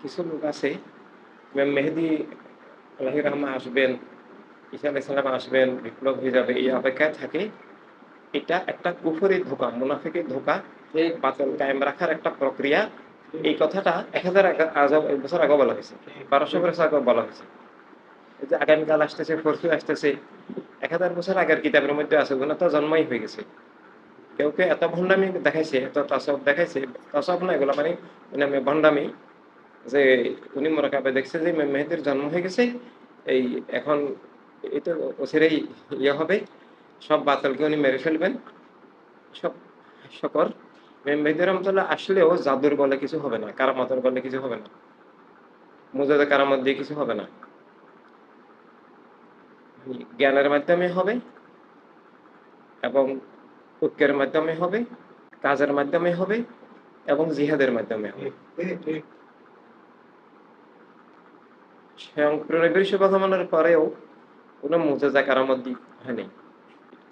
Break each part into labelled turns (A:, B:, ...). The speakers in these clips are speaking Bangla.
A: কিছু লোক আছে, ইমাম মেহেদি আল্লাহি রহমা আসবেন আলাহ সাল্লাম আসবেন, বিপ্লব হয়ে যাবে, এই অপেক্ষায় থাকে। এটা একটা কুফরি ধোকা, মুনাফিকের ধোকা
B: ঠিক
A: বাতিল কায়েম রাখার একটা প্রক্রিয়া। এই কথাটা এক হাজার বছর আগে বলা হয়েছে, বারোশো বছর আগে বলা হয়েছে। যে আগামীকাল আসতেছে, পরশু আসতেছে, এক হাজার বছর আগের কিতাবের মধ্যে আছে ওগুলো তো জন্মই হয়ে গেছে। কেউ কেউ এত ভণ্ডামি দেখাইছে, এত তাসব দেখাইছে তাসব না এগুলো মানে মানে ভণ্ডামি। যে উনি মোরাকাবে দেখছে যে মেহেদির জন্ম হয়ে গেছে, এই এখন এই তো অচিরেই ইয়ে হবে, সব বাতিলকে উনি মেরে ফেলবেন। সব সকর মেহেদি রহমতুল্লাহ আসলেও জাদুর বলে কিছু হবে না, কারামতের বলে কিছু হবে না, মুজাদে কারামত দিয়ে কিছু হবে না। জ্ঞানের মাধ্যমে হবে এবং ঐক্যের মাধ্যমে হবে, কাজের মাধ্যমে হবে এবং জিহাদের মাধ্যমে হবে। স্বয়ং প্রণবীর শুভকামনার পরেও কোনো মুজাজা হয়নি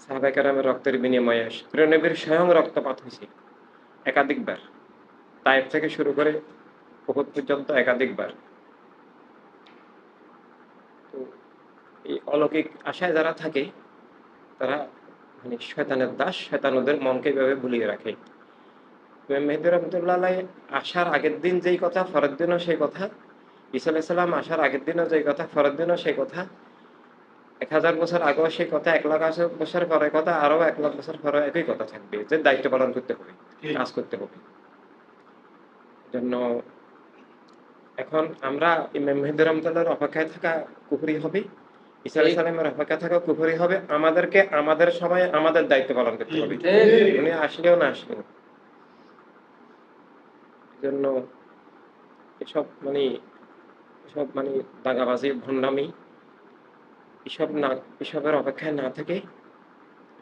A: সাহাবাই কারামের রক্তের বিনিময়ে স্বয়ং রক্তপাত হয়েছে একাধিকবার। থেকে শুরু করে পর্যন্ত একাধিকবার। তো এই অলৌকিক আশায় যারা থাকে, তারা মানে শয়তানের দাস শয়তান ওদের মনকে এভাবে ভুলিয়ে রাখে। ইমাম মেহেদি রহমতুল্লাহ আসার আগের দিন যেই কথা, ফরের দিনও সেই কথা ঈসা আলাইসাল্লাম আসার আগের দিনও যেই কথা ফরের দিনও সেই কথা। এক হাজার বছর আগেও সেই কথা এক লাখ আশি বছর পরের কথা আরও এক লাখ বছর পরে একই কথা থাকবে। যে দায়িত্ব পালন করতে হবে কাজ করতে হবে। জন্য এখন আমরা ইমাম মেহেদি রহমতুল্লাহর অপেক্ষায় থাকা কুফরি হবে। ঈসা অপেক্ষা থাকা কুফরি হবে। আমাদেরকে আমাদের সময় আমাদের দায়িত্ব পালন করতে হবে। উনি আসলেও না আসলেও। জন্য এসব মানে এসব মানে দাগাবাজি ভণ্ডামি এসব না এসবের অপেক্ষায় না থেকে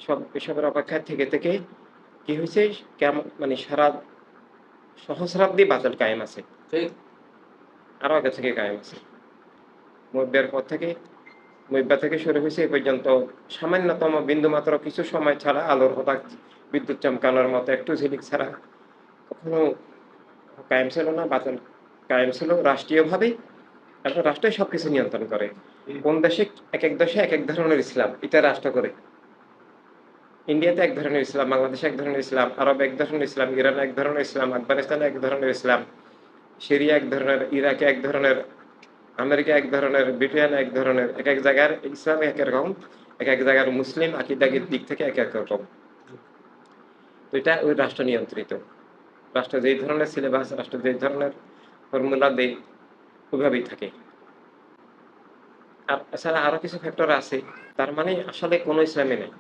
A: সব এসবের অপেক্ষায় থেকে থেকে কি হয়েছে? কেমন মানে সারা সহস্রাব্দী বাতিল কায়েম আছে। আরও আগে থেকে কায়েম আছে। মব্বের পর থেকে মব্বা থেকে শুরু হয়েছে এ পর্যন্ত সামান্যতম বিন্দু মাত্র কিছু সময় ছাড়া আলোর হঠাৎ বিদ্যুৎ চমকানোর মতো একটু ঝিলিক ছাড়া কখনো কায়েম ছিল না বাতিল কায়েম ছিল রাষ্ট্রীয়ভাবে। এখন রাষ্ট্রই সবকিছু নিয়ন্ত্রণ করে। কোন দেশে এক এক দেশে এক এক ধরনের ইসলাম, এটা রাষ্ট্র করে। ইন্ডিয়াতে এক ধরনের ইসলাম, বাংলাদেশে এক ধরনের ইসলাম, আরব এক ধরনের ইসলাম, ইরান এক ধরনের ইসলাম, আফগানিস্তানে এক ধরনের ইসলাম সিরিয়া এক ধরনের, ইরাকে এক ধরনের আমেরিকা এক ধরনের, ব্রিটেন এক ধরনের এক এক জায়গার ইসলাম এক এক রকম এক এক জায়গার মুসলিম আকিদাগির দিক থেকে এক এক রকম। তো এটা ওই রাষ্ট্র নিয়ন্ত্রিত। রাষ্ট্র যেই ধরনের সিলেবাস রাষ্ট্র যেই ধরনের ফর্মুলা দেয় ওইভাবেই থাকে। আর এছাড়া আরও কিছু ফ্যাক্টর আছে, তার মানে আসলে কোনো ইসলামে নেই।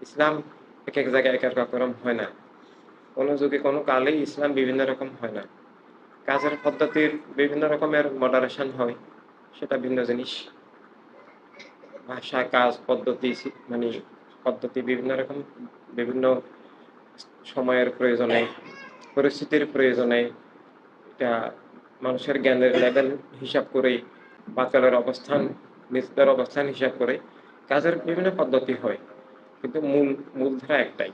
A: ইসলাম এক এক জায়গায় এক এক রকম হয় না। কোনো যুগে কোনো কালেই ইসলাম বিভিন্ন রকম হয় না। কাজের পদ্ধতির বিভিন্ন রকমের মডারেশন হয়, সেটা ভিন্ন জিনিস। ভাষা, কাজ, পদ্ধতি মানে পদ্ধতি বিভিন্ন রকম, বিভিন্ন সময়ের প্রয়োজনে, পরিস্থিতির প্রয়োজনে এটা মানুষের জ্ঞানের লেভেল হিসাব করে বাতালের অবস্থান, নিজেদের অবস্থান হিসাব করে কাজের বিভিন্ন পদ্ধতি হয়। কিন্তু মূল মূলধারা একটাই।